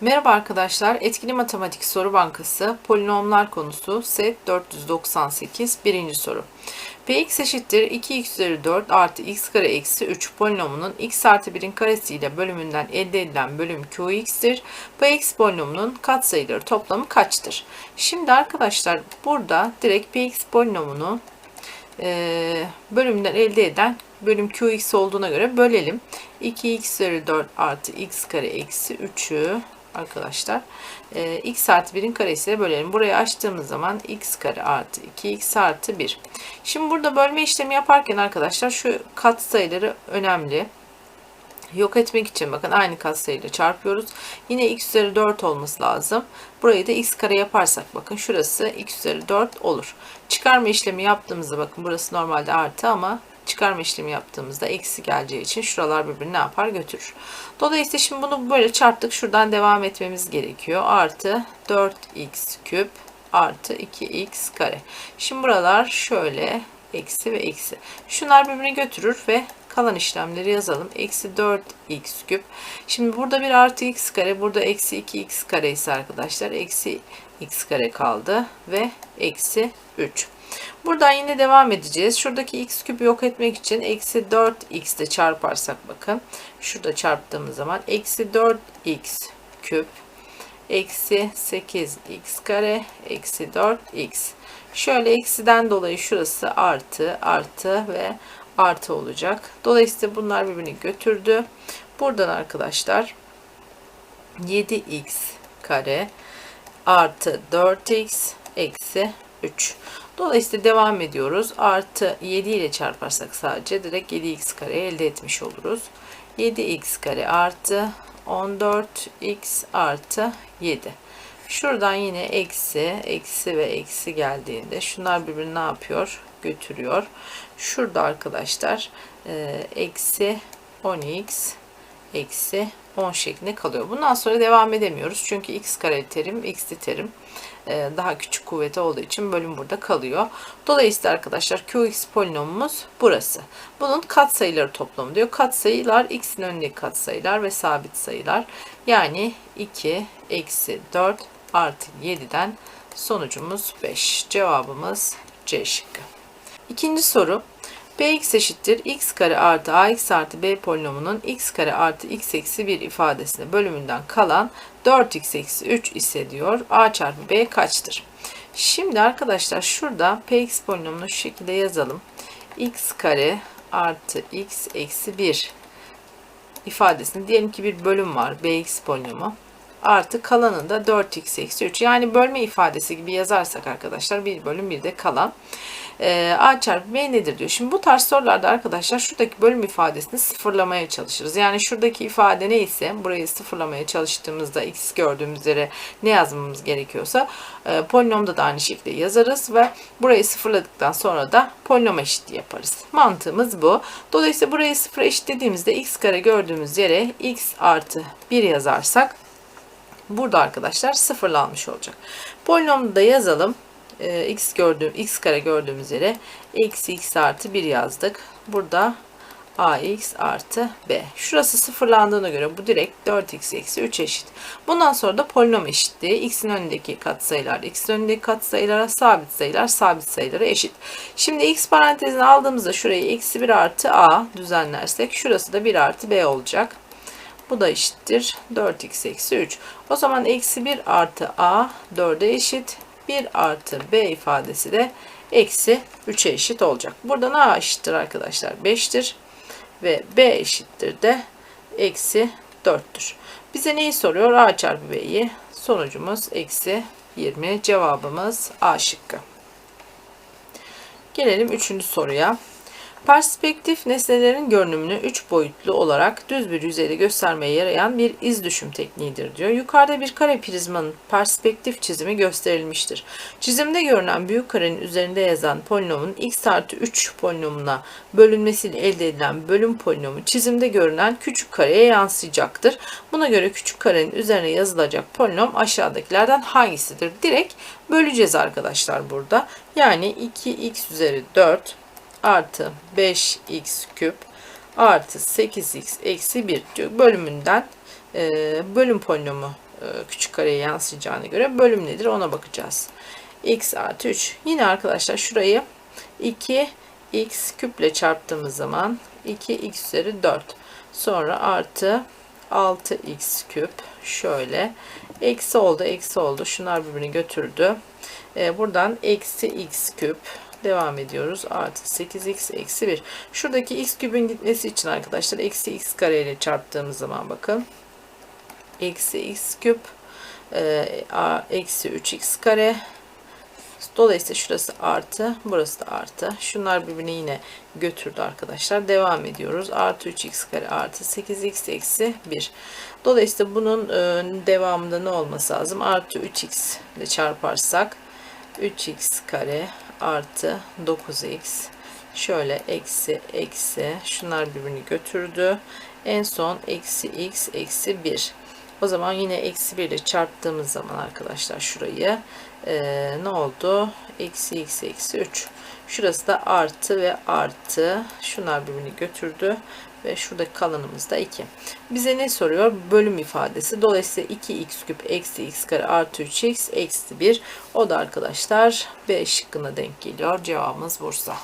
Merhaba arkadaşlar. Etkili Matematik Soru Bankası Polinomlar konusu set 498 birinci soru. Px eşittir 2x üzeri 4 artı x kare eksi 3 polinomunun x artı 1'in karesi ile bölümünden elde edilen bölüm qx'tir. Px polinomunun katsayıları toplamı kaçtır? Şimdi arkadaşlar burada direkt px polinomunu e, bölümden elde eden bölüm qx olduğuna göre bölelim. 2x üzeri 4 artı x kare eksi 3'ü arkadaşlar. E, x artı 1'in karesiyle bölelim. Burayı açtığımız zaman x kare artı 2x artı 1. Şimdi burada bölme işlemi yaparken arkadaşlar şu kat sayıları önemli. Yok etmek için bakın aynı katsayıyla çarpıyoruz. Yine x üzeri 4 olması lazım. Burayı da x kare yaparsak bakın şurası x üzeri 4 olur. Çıkarma işlemi yaptığımızda bakın burası normalde artı ama çıkarma işlemi yaptığımızda eksi geleceği için şuralar birbirini ne yapar götürür. Dolayısıyla şimdi bunu böyle çarptık. Şuradan devam etmemiz gerekiyor. Artı 4x küp artı 2x kare. Şimdi buralar şöyle eksi ve eksi. Şunlar birbirini götürür ve kalan işlemleri yazalım. Eksi 4x küp. Şimdi burada bir artı x kare. Burada eksi 2x kare ise arkadaşlar. Eksi x kare kaldı. Ve eksi 3. Buradan yine devam edeceğiz. Şuradaki x küpü yok etmek için eksi 4x ile çarparsak bakın. Şurada çarptığımız zaman eksi 4x küp eksi 8x kare eksi 4x. Şöyle eksiden dolayı şurası artı artı ve artı olacak. Dolayısıyla bunlar birbirini götürdü. Buradan arkadaşlar 7x kare artı 4x eksi 3. Dolayısıyla devam ediyoruz. Artı 7 ile çarparsak sadece direkt 7x kare elde etmiş oluruz. 7x kare artı 14x artı 7. Şuradan yine eksi, eksi ve eksi geldiğinde şunlar birbirini ne yapıyor? Götürüyor. Şurada arkadaşlar e, eksi 10x eksi 10 şeklinde kalıyor. Bundan sonra devam edemiyoruz. Çünkü x kare terim, x'li terim e, daha küçük kuvveti olduğu için bölüm burada kalıyor. Dolayısıyla arkadaşlar qx polinomumuz burası. Bunun katsayıları toplamı diyor. Katsayılar x'in önündeki katsayılar ve sabit sayılar. Yani 2 eksi 4 artı 7'den sonucumuz 5. Cevabımız C şıkkı. İkinci soru. Bx eşittir x kare artı ax artı b polinomunun x kare artı x eksi 1 ifadesine bölümünden kalan 4x eksi 3 ise diyor a çarpı b kaçtır? Şimdi arkadaşlar şurada px polinomunu şu şekilde yazalım. x kare artı x eksi 1 ifadesini diyelim ki bir bölüm var bx polinomu artı kalanında 4x eksi 3 yani bölme ifadesi gibi yazarsak arkadaşlar bir bölüm bir de kalan e, a çarpı b nedir diyor. Şimdi bu tarz sorularda arkadaşlar şuradaki bölüm ifadesini sıfırlamaya çalışırız. Yani şuradaki ifade neyse burayı sıfırlamaya çalıştığımızda x gördüğümüz üzere ne yazmamız gerekiyorsa e, polinomda da aynı şekilde yazarız ve burayı sıfırladıktan sonra da polinom eşitliği yaparız. Mantığımız bu. Dolayısıyla burayı sıfır eşitlediğimizde x kare gördüğümüz yere x artı 1 yazarsak burada arkadaşlar sıfırlanmış olacak. Polinomu da yazalım e, x gördüğüm x kare gördüğümüz yere eksi x artı 1 yazdık. Burada ax artı b. Şurası sıfırlandığına göre bu direkt 4x eksi 3 eşit. Bundan sonra da polinom eşitliği. x'in önündeki katsayılar, x'in önündeki katsayılara sabit sayılar, sabit sayılara eşit. Şimdi x parantezini aldığımızda şurayı eksi 1 artı a düzenlersek şurası da 1 artı b olacak. Bu da eşittir 4x eksi 3. O zaman eksi 1 artı a 4'e eşit. 1 artı b ifadesi de eksi 3'e eşit olacak. Buradan a eşittir arkadaşlar 5'tir ve b eşittir de eksi 4'tür. Bize neyi soruyor? a çarpı b'yi. Sonucumuz eksi 20. Cevabımız a şıkkı. Gelelim 3. soruya. Perspektif nesnelerin görünümünü 3 boyutlu olarak düz bir yüzeyde göstermeye yarayan bir iz düşüm tekniğidir diyor. Yukarıda bir kare prizmanın perspektif çizimi gösterilmiştir. Çizimde görünen büyük karenin üzerinde yazan polinomun x artı 3 polinomuna bölünmesiyle elde edilen bölüm polinomu çizimde görünen küçük kareye yansıyacaktır. Buna göre küçük karenin üzerine yazılacak polinom aşağıdakilerden hangisidir? Direkt böleceğiz arkadaşlar burada. Yani 2x üzeri 4 artı 5x küp artı 8x eksi 1 bölümünden e, bölüm polinomu e, küçük kareye yansıyacağına göre bölüm nedir ona bakacağız. x artı 3. Yine arkadaşlar şurayı 2 x küple çarptığımız zaman 2x üzeri 4. Sonra artı 6x küp şöyle eksi oldu eksi oldu şunlar birbirini götürdü Ee, buradan eksi x küp devam ediyoruz artı 8x eksi 1 şuradaki x küpün gitmesi için arkadaşlar eksi x kare ile çarptığımız zaman bakın eksi x küp e, eksi 3x kare Dolayısıyla şurası artı, burası da artı. Şunlar birbirini yine götürdü arkadaşlar. Devam ediyoruz. Artı 3x kare artı 8x eksi 1. Dolayısıyla bunun e, devamında ne olması lazım? Artı 3x ile çarparsak 3x kare artı 9x şöyle eksi eksi şunlar birbirini götürdü. En son eksi x eksi 1. O zaman yine eksi 1 ile çarptığımız zaman arkadaşlar şurayı eee, ne oldu? Eksi x eksi 3. Şurası da artı ve artı. Şunlar birbirini götürdü. Ve şurada kalanımız da 2. Bize ne soruyor? Bölüm ifadesi. Dolayısıyla 2x küp eksi x kare artı 3x eksi 1. O da arkadaşlar B şıkkına denk geliyor. Cevabımız Bursa.